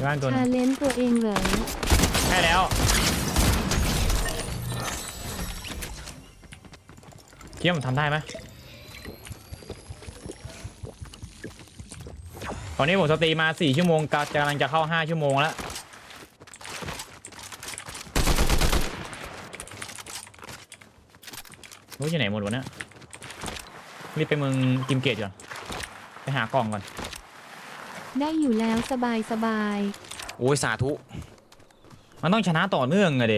มีบ้านตัวหนึชางเลนจ์ตัวเองเหรอใช่แล้วคิดว่ามันทำได้ไหมตอนนี้ผมสตรีมมา 4 ชั่วโมงกะกำลังจะเข้า 5 ชั่วโมงแล้ว รู้อยู่ไหนหมดวะเนี่ยรีบไปเมืองกิมเกตก่อน ไปหากล่องก่อน ได้อยู่แล้วสบายสบายโอ้ยสาธุ มันต้องชนะต่อเนื่องอะเด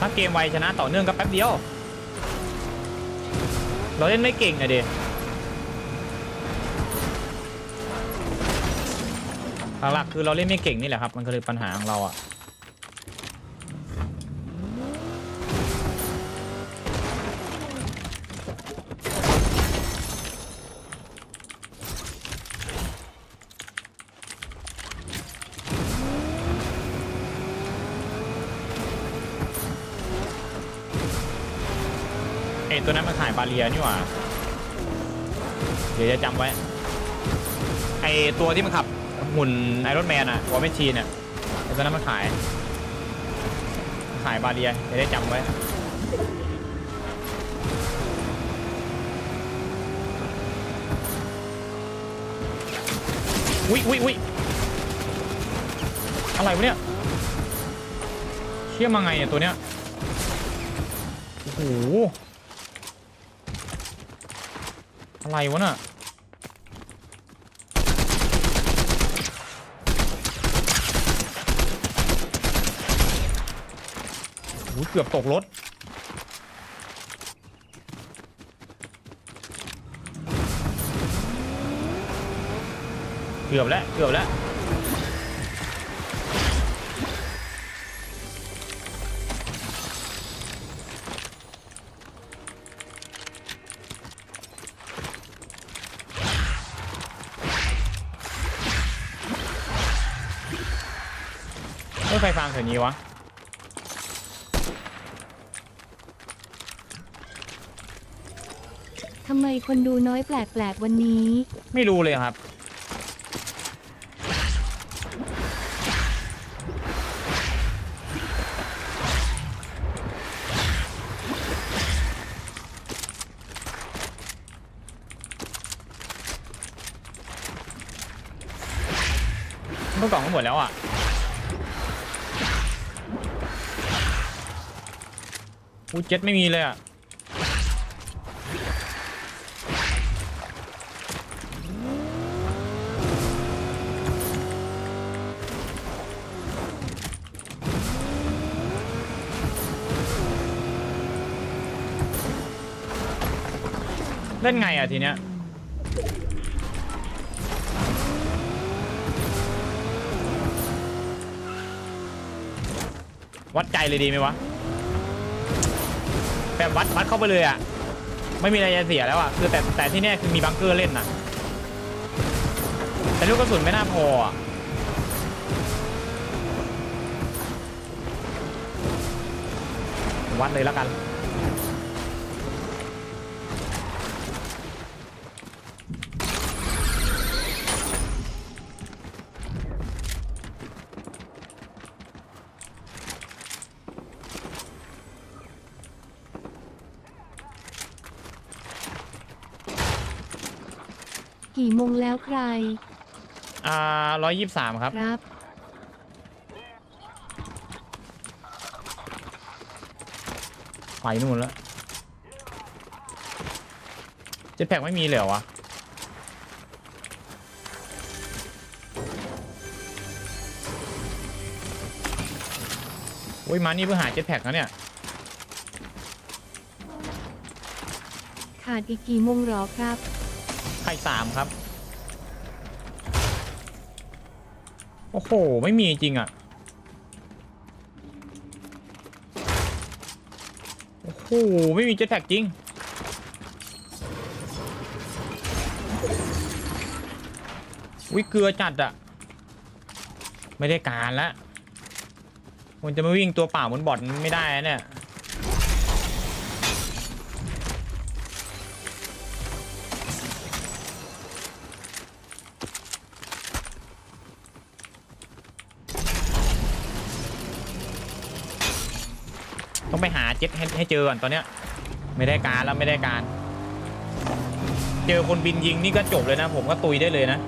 ถ้าเกมไวชนะต่อเนื่องก็แป๊บเดียว เราเล่นไม่เก่งอะเดหลักๆคือเราเล่นไม่เก่งนี่แหละครับ มันก็เลยปัญหาของเราอะ เอ้ยตัวนั้นมันขายบาเรียนี่หว่า เดี๋ยวจะจำไว้ ไอตัวที่มันขับหุ่นไอรอนแมนอะวอร์แมชชีนอะไอตัวนั้นมันขาย ขายบาเรียจะได้จำไว้อุ๊ยอุ๊ยอุ๊ยอะไรวะเนี่ยเชื่อมาไงเนี่ยตัวเนี้ยโอ้โห อะไรวะน่ะโอ้เกือบตกรถ เกือบแล้ว เกือบแล้ว ไม่ไฟฟังเสียงนี้วะ ทำไมคนดูน้อยแปลกๆวันนี้ ไม่รู้เลยครับเมื่อกล่องก็หมดแล้วอะ อูเจ็ดไม่มีเลยอะเล่นไงอะทีเนี้ยวัดใจเลยดีไหมวะ แบบวัดวัดเข้าไปเลยอะ ไม่มีอะไรจะเสียแล้วอะ คือแต่แต่ที่เนี้ยคือมีบังเกอร์เล่นน่ะแต่ลูกกระสุนไม่น่าพออะวัดเลยแล้วกัน กี่โมงแล้วใคร อ่าร้อยยี่สิบสามครับ ครับ ไปนู่นแล้วเจ็ตแพ็กไม่มีเลยเหรอวะอุ้ย มานี่เพื่อหาเจ็ตแพ็กนะเนี่ย ขาดอีกกี่โมงหรอครับ ไข่สามครับ โอ้โห ไม่มีจริงอะ โอ้โห ไม่มีเจ็ตแพ็กจริง วิเกลือจัดอะไม่ได้การละมันจะมาวิ่งตัวเปล่าบนบอดไม่ได้เนี่ย ต้องไปหาเจ็ตให้ให้เจอก่อนตอนเนี้ย ไม่ได้การแล้วไม่ได้การ เจอคนบินยิงนี่ก็จบเลยนะ ผมก็ตุยได้เลยนะ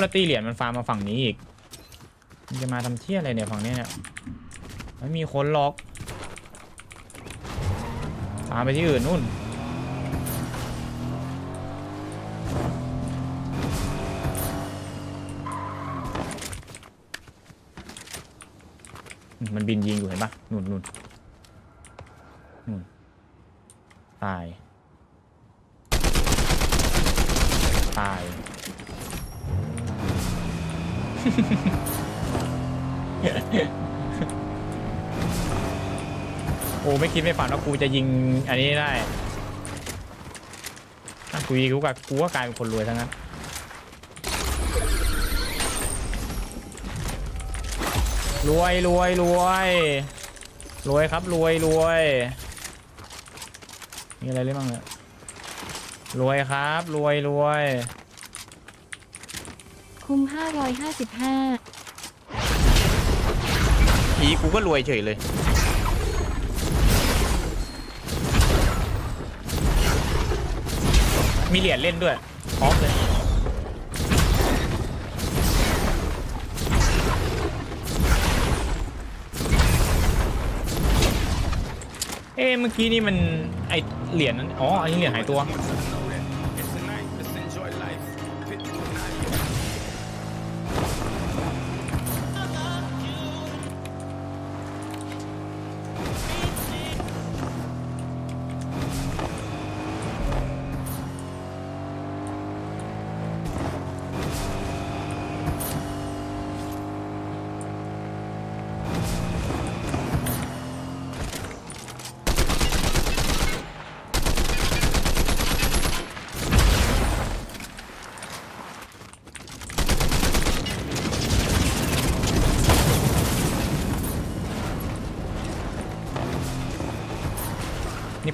แล้วตีเหรียญมันฟาร์มมาฝั่งนี้อีก มันจะมาทำเที่ยอะไรเนี่ยฝั่งนี้เนี่ยไม่มีคนหรอกฟาร์มไปที่อื่นนู่นมันบินยิงอยู่เห็นปะนู่นนู่นนู่นตาย ตาย โอ้ไม่คิดไม่ฝันว่ากูจะยิงอันนี้ได้ถ้ากูยิงกูก็กูก็กลายเป็นคนรวยทั้งนั้น รวยรวยรวยรวยครับรวยรวยมีอะไรเล่นบ้างเนี่ยรวยครับรวยรวย คุ้ม 555 ผีกูก็รวยเฉยเลย มีเหรียญเล่นด้วยพร้อมเลย เอ๊ะเมื่อกี้นี่มันไอเหรียญนั้น อ๋อไอนนี้เหรียญหายตัว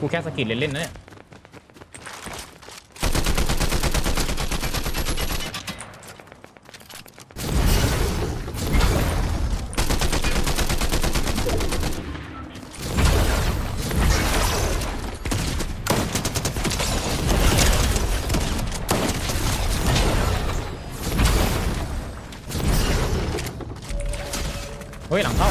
กูแค่สะกิดเล่นๆนะเนี่ยเฮ้ยหลังเข้า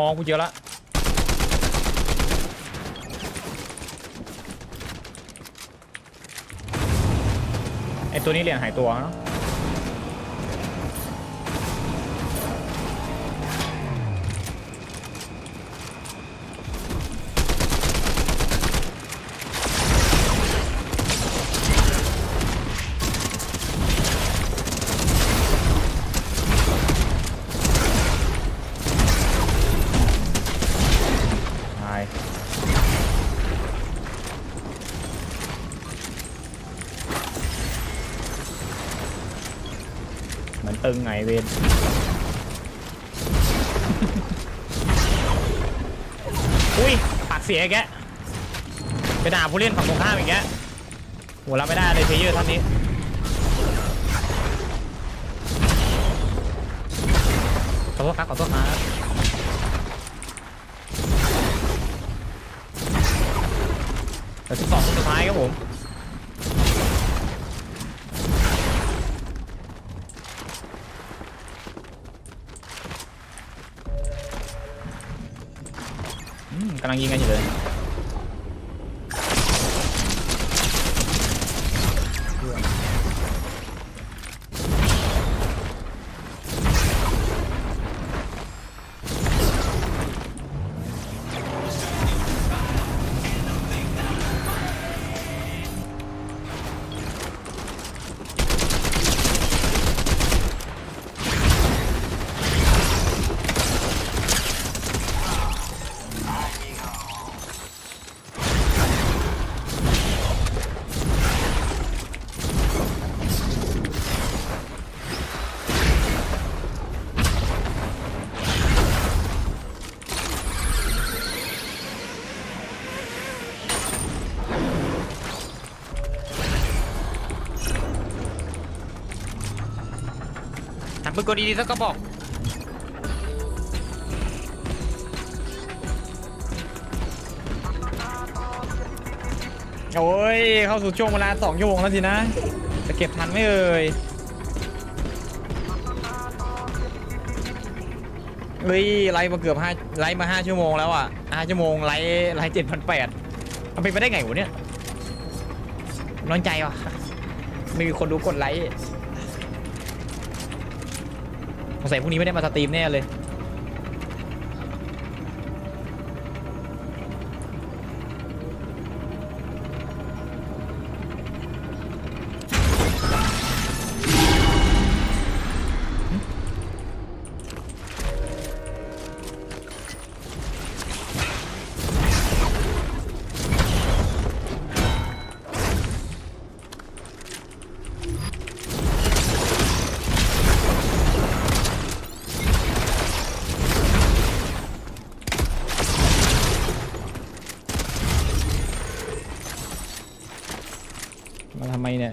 อ๋อกูเจอละไอตัวนี้เหรียญหายตัวเนาะ มือนตึงไงเวนอุ้ยปากเสียอีกแกะไปด่าผู้เล่นฝั่งตรงข้ามอีกแกะโหรับไม่ได้เลยเพเยอร์ท่านนี้ขอโทษครับขอโทษครับแต่สิบสองคนสุดท้ายครับผม กำลังยิงกันอยู่เลย หันปืนกดดีๆสักกระบอก โอ้ย เข้าสู่ช่วงเวลาสองชั่วโมงแล้วสินะ จะเก็บทันไหมเอ่ยเฮ้ยไลฟ์มาเกือบห้าไลฟ์มาห้าชั่วโมงแล้วอะห้าชั่วโมงไลฟ์ไลฟ์เจ็ดพันแปดมันเป็นไปได้ไงวะเนี่ยน้อยใจวะไม่มีคนดูกดไลค์ สงสัยพวกนี้ไม่ได้มาสตรีมแน่เลย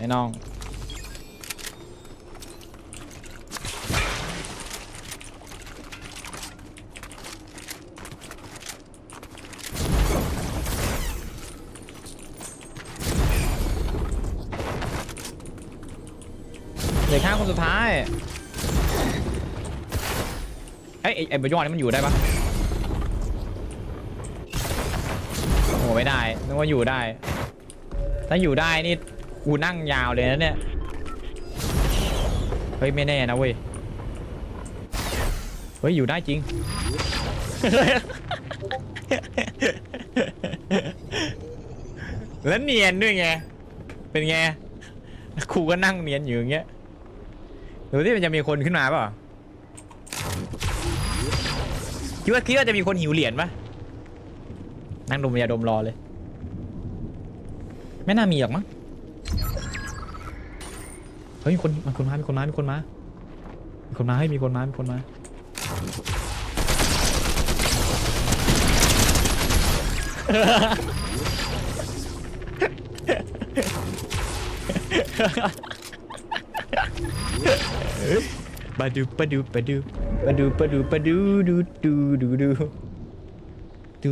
ไอ้น้องเหลือข้างคนสุดท้ายเอ้ยไอ้ไอ้บยอนนี่มันอยู่ได้ปะโอ้ไม่ได้นึกว่าอยู่ได้ ถ้าอยู่ได้นี่ กูนั่งยาวเลยนะเนี่ย เฮ้ย ไม่แน่นะเว้ย เฮ้ย อยู่ได้จริง แล้วเนียนด้วยไง เป็นไงครูก็นั่งเนียนอยู่อย่างเงี้ยดูที่มันจะมีคนขึ้นมาเปล่าคิดว่าคิดว่าจะมีคนหิวเหรียญปะนั่งดมยาดมรอเลย ไม่น่ามีหรอกมั้ง ฮ้ยมีคนมีคนมา มีคนมา มีคนมา มีคนมาเฮ้ยมีคนมา มีคนมา ปะดูปะดูปะดูปะดูปะดูปะดูดูดูดูดูดู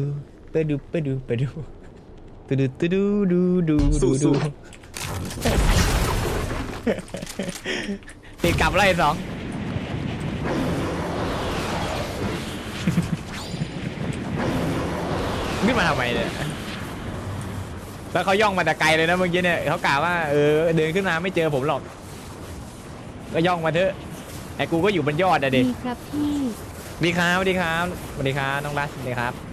ปะดูปะดูปะดูตูดูตูดูดูดูดูดู ตีกลับไล่สองขึ้นมาทำไมเนี่ย แล้วเขาย่องมาแต่ไกลเลยนะเมื่อกี้เนี่ยเขากล่าวว่าเออเดินขึ้นมาไม่เจอผมหรอก ก็ย่องมาเถอะ ไอ้กูก็อยู่บนยอดอะดิดีครับพี่สวัสดีครับสวัสดีครับสวัสดีครับน้องรัสสวัสดีครับ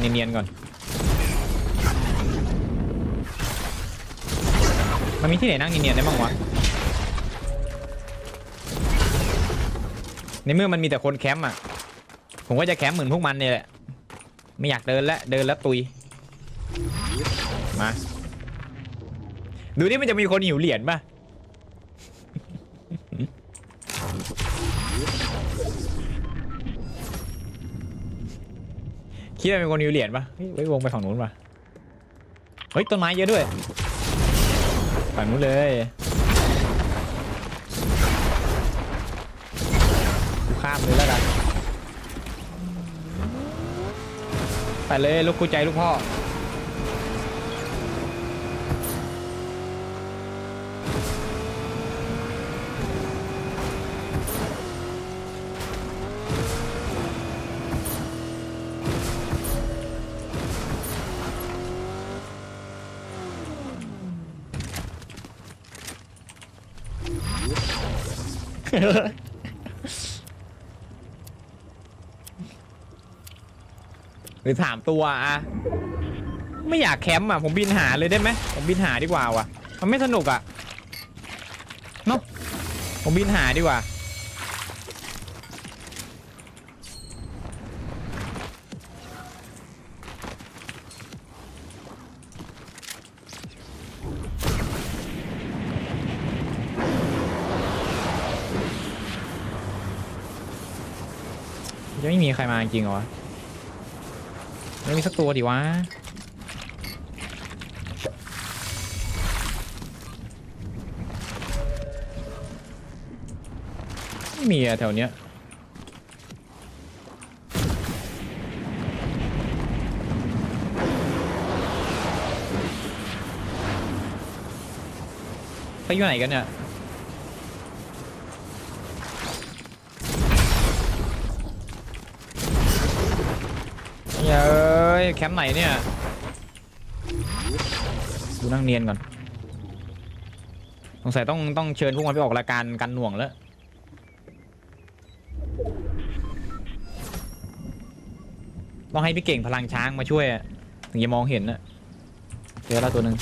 เนียนๆก่อน มันมีที่ไหนนั่งเนียนๆได้บ้างวะ ในเมื่อมันมีแต่คนแคมป์อะ ผมก็จะแคมป์เหมือนพวกมันเนี่ยแหละ ไม่อยากเดินแล้วเดินแล้วตุย มา ดูนี่มันจะมีคนหิวเหรียญป่ะ คิดว่าเป็นคนหิวเหรียญปะเฮ้ยไว้วงไปฝั่งนู้นปะเฮ้ยต้นไม้เยอะด้วยฝั่งนู้นเลยกูข้ามเลยแล้วกันไปเลยลูกกูใจลูกพ่อ หรือถามตัวอะไม่อยากแคมป์อะผมบินหาเลยได้ไหมผมบินหาดีกว่าวะมันไม่สนุกอะเนาะผมบินหาดีกว่า ใครมาจริงเหรอวะไม่มีสักตัวดิวะไม่มีอะแถวเนี้ยไปอยู่ไหนกันเนี่ย เย้ย แคมป์ไหนเนี่ย ดูนั่งเนียนก่อน สงสัยต้องต้องเชิญพวกมันไปออกรายการกันหน่วงแล้ว ต้องให้พี่เก่งพลังช้างมาช่วยอะถึงจะมองเห็นนะเจอแล้วตัวหนึ่ง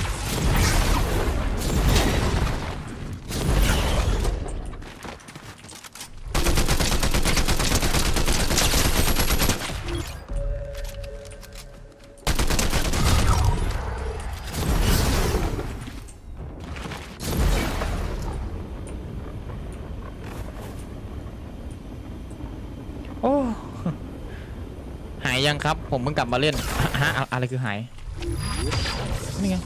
ครับ ผมเพิ่งกลับมาเล่นฮะอะอะไรคือหายนี่ไง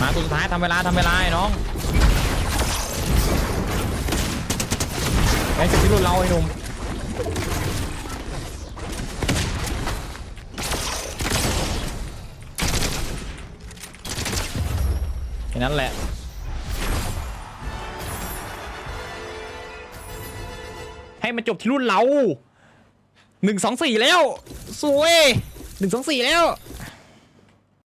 มาตัวสุดท้ายทำเวลาทำเวลาไอ้น้องไอ้จะที่รุ่นเราไอ้หนุ่มแค่นั้นแหละ มันจบที่รุ่นเราหนึ่งสองสี่แล้วสวยหนึ่งสองสี่แล้ว